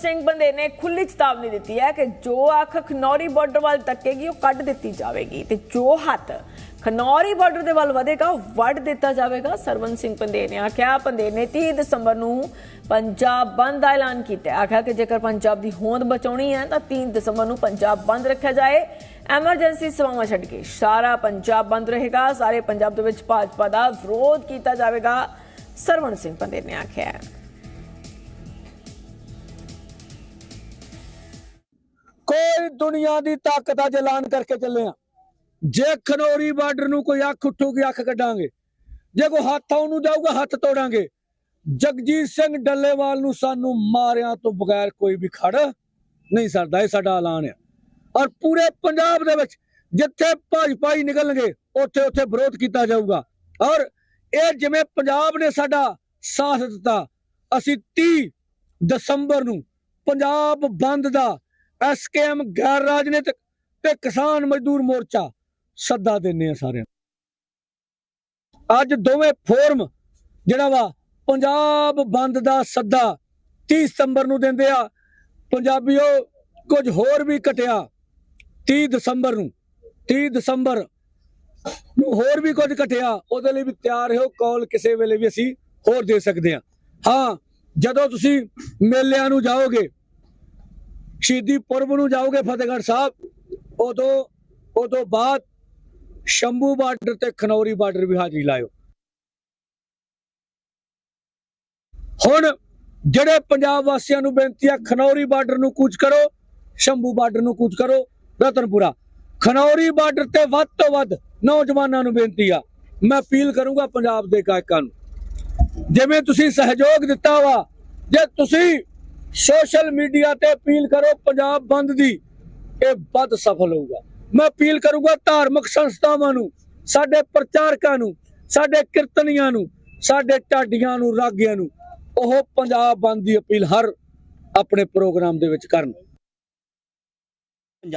ਸਿੰਘ ਬੰਦੇ ਨੇ ਖੁੱਲੀ ਚੇਤਾਵਨੀ ਦਿੱਤੀ ਹੈ ਕਿ ਜੋ ਅੱਖ ਖਨੌਰੀ ਬਾਰਡਰ ਵੱਲ ਤੱਕੇਗੀ ਉਹ ਕੱਢ ਦਿੱਤੀ ਜਾਵੇਗੀ ਤੇ ਜੋ ਹੱਥ ਖਨੌਰੀ ਬਾਰਡਰ ਦੇ ਵੱਲ ਵਧੇਗਾ ਵੱਢ ਦਿੱਤਾ ਜਾਵੇਗਾ। ਸਰਵਨ ਸਿੰਘ ਪੰਦੇ ਨੇ ਆਖਿਆ, ਪੰਦੇ ਨੇ 30 ਦਸੰਬਰ ਨੂੰ ਪੰਜਾਬ ਬੰਦ ਦਾ ਐਲਾਨ ਕੀਤਾ ਆਖਿਆ ਕਿ ਜੇਕਰ ਪੰਜਾਬ ਦੀ ਹੋਂਦ ਬਚਾਉਣੀ ਹੈ, ਤਾਂ 3 ਦਸੰਬਰ ਨੂੰ ਪੰਜਾਬ ਬੰਦ ਰੱਖਿਆ ਜਾਏ। ਐਮਰਜੈਂਸੀ ਸੇਵਾਵਾਂ ਛੱਡ ਕੇ ਸਾਰਾ ਪੰਜਾਬ ਬੰਦ ਰਹੇਗਾ। ਸਾਰੇ ਪੰਜਾਬ ਦੇ ਵਿੱਚ ਭਾਜਪਾ ਦਾ ਵਿਰੋਧ ਕੀਤਾ ਜਾਵੇਗਾ ਸਰਵਨ ਸਿੰਘ ਪੰਦੇ ਨੇ ਆਖਿਆ ਹੈ ਦੁਨੀਆ ਦੀ ਤਾਕਤ ਅੱਜ ਐਲਾਨ ਕਰਕੇ ਚੱਲੇ ਆ। ਜੇ ਖਨੌਰੀ ਬਾਰਡਰ ਨੂੰ ਕੋਈ ਅੱਖ ਉੱਠੂਗੀ, ਅੱਖ ਕੱਢਾਂਗੇ। ਜੇ ਕੋਈ ਹੱਥ ਉਹਨੂੰ ਜਾਊਗਾ, ਹੱਥ ਤੋੜਾਂਗੇ। ਜਗਜੀਤ ਸਿੰਘ ਡੱਲੇਵਾਲ ਨੂੰ ਸਾਨੂੰ ਮਾਰਿਆਂ ਤੋਂ ਬਗੈਰ ਕੋਈ ਵੀ ਖੜ ਨਹੀਂ ਸਕਦਾ ਇਹ ਸਾਡਾ ਐਲਾਨ ਹੈ ਔਰ ਪੂਰੇ ਪੰਜਾਬ ਦੇ ਵਿੱਚ ਜਿੱਥੇ ਭਾਜਪਾ ਹੀ ਨਿਕਲਣਗੇ, ਉੱਥੇ ਉੱਥੇ ਵਿਰੋਧ ਕੀਤਾ ਜਾਊਗਾ। ਔਰ ਇਹ ਜਿਵੇਂ ਪੰਜਾਬ ਨੇ ਸਾਡਾ ਸਾਥ ਦਿੱਤਾ, ਅਸੀਂ 30 ਦਸੰਬਰ ਨੂੰ ਪੰਜਾਬ ਬੰਦ ਦਾ ਐਸਕੇਐਮ ਗੈਰ ਰਾਜਨੀਤਿਕ ਤੇ ਕਿਸਾਨ ਮਜ਼ਦੂਰ ਮੋਰਚਾ ਸੱਦਾ ਦਿੰਨੇ ਆ ਸਾਰਿਆਂ ਅੱਜ ਦੋਵੇਂ ਫੋਰਮ ਜਿਹੜਾ ਵਾ ਪੰਜਾਬ ਬੰਦ ਦਾ ਸੱਦਾ 30 ਸਤੰਬਰ ਨੂੰ ਦਿੰਦੇ ਆ। ਪੰਜਾਬੀਓ ਕੁਝ ਹੋਰ ਵੀ ਘਟਿਆ 30 ਦਸੰਬਰ ਨੂੰ। 30 ਦਸੰਬਰ ਨੂੰ ਹੋਰ ਵੀ ਕੁਝ ਘਟਿਆ, ਉਹਦੇ ਲਈ ਵੀ ਤਿਆਰ ਹੋ ਕਾਲ ਕਿਸੇ ਵੇਲੇ ਵੀ ਅਸੀਂ ਹੋਰ ਦੇ ਸਕਦੇ ਹਾਂ ਹਾਂ, ਜਦੋਂ ਤੁਸੀਂ ਮੇਲਿਆਂ ਨੂੰ ਜਾਓਗੇ ਸ਼ਹੀਦੀ ਪੁਰਬ ਨੂੰ ਜਾਓਗੇ ਫਤਿਹਗੜ੍ਹ ਸਾਹਿਬ, ਉਦੋਂ ਉਦੋਂ ਬਾਅਦ ਸ਼ੰਭੂ ਬਾਰਡਰ ਤੇ ਖਨੌਰੀ ਬਾਰਡਰ ਵੀ ਹਾਜ਼ਰੀ ਲਾਇਓ। ਹੁਣ ਜਿਹੜੇ ਪੰਜਾਬ ਵਾਸੀਆਂ ਨੂੰ ਬੇਨਤੀ ਆ, ਖਨੌਰੀ ਬਾਰਡਰ ਨੂੰ ਕੂਚ ਕਰੋ, ਸ਼ੰਭੂ ਬਾਰਡਰ ਨੂੰ ਕੂਚ ਕਰੋ, ਰਤਨਪੁਰਾ। ਖਨੌਰੀ ਬਾਰਡਰ ਤੇ ਵੱਧ ਤੋਂ ਵੱਧ ਨੌਜਵਾਨਾਂ ਨੂੰ ਬੇਨਤੀ ਆ, ਮੈਂ ਅਪੀਲ ਕਰੂੰਗਾ ਪੰਜਾਬ ਦੇ ਗਾਇਕਾਂ ਨੂੰ, ਜਿਵੇਂ ਤੁਸੀਂ ਸਹਿਯੋਗ ਦਿੱਤਾ ਵਾ, ਜੇ ਤੁਸੀਂ ਸੋਸ਼ਲ ਮੀਡੀਆ ਤੇ ਅਪੀਲ ਕਰੋ ਪੰਜਾਬ ਬੰਦ ਦੀ। ਇਹ ਵੱਧ ਸਫਲ ਹੋਊਗਾ। ਮੈਂ ਅਪੀਲ ਕਰੂੰਗਾ ਧਾਰਮਿਕ ਸੰਸਥਾਵਾਂ ਨੂੰ, ਸਾਡੇ ਪ੍ਰਚਾਰਕਾਂ ਨੂੰ, ਸਾਡੇ ਕੀਰਤਨੀਆਂ ਨੂੰ, ਸਾਡੇ ਢਾਡੀਆਂ ਨੂੰ, ਰਾਗਿਆਂ ਨੂੰ, ਉਹ ਪੰਜਾਬ ਬੰਦ ਦੀ ਅਪੀਲ ਹਰ ਆਪਣੇ ਪ੍ਰੋਗਰਾਮ ਦੇ ਵਿੱਚ ਕਰਨ।